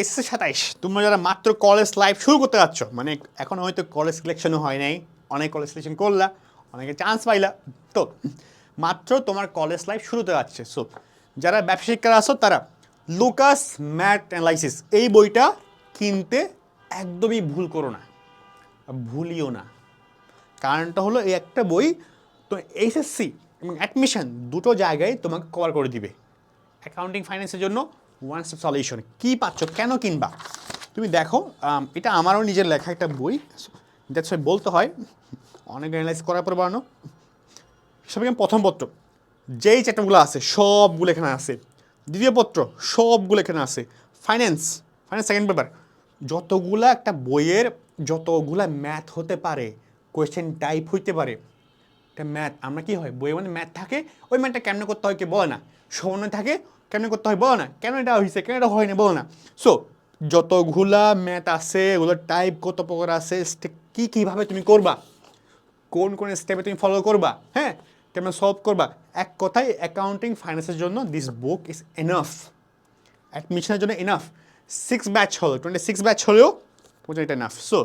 SSC সাতাইশ, তোমরা যারা মাত্র কলেজ লাইফ শুরু করতে যাচ্ছ মানে এখন হয়তো কলেজ সিলেকশনও হয় নাই, অনেক কলেজ সিলেকশন করলা, অনেকে চান্স পাইলা। তো, মাত্র তোমার কলেজ লাইফ শুরুতে যাচ্ছে। সো যারা ব্যবসা শিক্ষারা আসো তারা লুকাস ম্যাট অ্যানালাইসিস এই বইটা কিনতে একদমই ভুল করো না, ভুলিও না। কারণটা হলো এই একটা বই তো এইচএসসি এবং অ্যাডমিশন দুটো জায়গায় তোমাকে কভার করে দিবে। অ্যাকাউন্টিং ফাইন্যান্সের জন্য ওয়ান স্টেপ সলিউশন কী পাচ্ছ? কেন কিনবা? তুমি দেখো এটা আমারও নিজের লেখা একটা বই দ্যাটস ওয়াই বলতে হয়, অনেক অ্যানালাইজ করার পর বানানো। সবাই প্রথম পত্র। যেই চ্যাপ্টারগুলো আছে, সবগুলো এখানে আছে। দ্বিতীয় পত্র, সবগুলো এখানে আছে। ফাইন্যান্স ফাইন্যান্স সেকেন্ড পেপার যতগুলা একটা বইয়ের, যতগুলা ম্যাথ হতে পারে কোয়েশ্চেন টাইপ হইতে পারে, একটা ম্যাথ আমরা কি হয়, বইয়ে মানে ম্যাথ থাকে, ওই ম্যাথটা কেমন করতে হয় কে বলে না। সমন্বয় থাকে কেমনে করতে হয়? বলে না। কেন এটা হয়েছে কেন এটা হয়নি বলে না। সো যতগুলা ম্যাথ আছে ওগুলো টাইপ কত প্রকার আছে কি কীভাবে তুমি করবা? কোন কোন স্টেপে তুমি ফলো করবা? হ্যাঁ? কেমন সলভ করবা। এক কথায় অ্যাকাউন্টিং ফাইন্যান্সের জন্য দিস বুক ইজ এনাফ অ্যাডমিশনের জন্য এনাফ সিক্স ব্যাচ হলো। টোয়েন্টি সিক্স ব্যাচ হলেও এটা এনাফ সো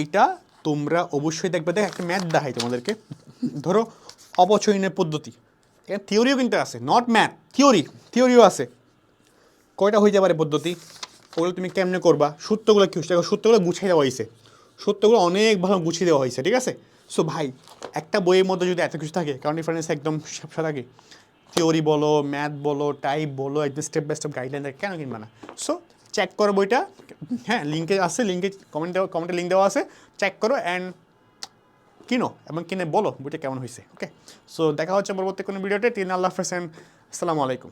এইটা তোমরা অবশ্যই দেখবে। দেখ, একটা ম্যাথ দেখাই তোমাদেরকে। ধরো, অপচয়নের পদ্ধতি। থিওরিও কিন্তু আছে নট ম্যাথ থিওরি থিওরিও আছে। কয়টা হইতে পারে পদ্ধতি? ওগুলো তুমি কেমনে করবা? সূত্রগুলো কি দেখো, সূত্রগুলো গুছিয়ে দেওয়া হয়েছে সূত্রগুলো অনেক ভালো গুছিয়ে দেওয়া হয়েছে ঠিক আছে? সো ভাই একটা বইয়ের মধ্যে যদি এত কিছু থাকে কারণ ডিফারেন্স একদম সাপসা থাকে। থিওরি বলো ম্যাথ বলো টাইপ বলো একদম স্টেপ বাই স্টেপ গাইডলাইন থাকে কেন কিনবা না? সো চেক করো বইটা। হ্যাঁ লিঙ্কে আছে লিঙ্কে কমেন্ট দেওয়া কমেন্টে লিঙ্ক দেওয়া আছে। চেক করো অ্যান্ড কিনো এবং কিনে বলো বইটা কেমন হয়েছে ওকে সো দেখা হচ্ছে পরবর্তী কোনো ভিডিওতে। তিন আল্লাহ হাফেজ আসসালামু আলাইকুম।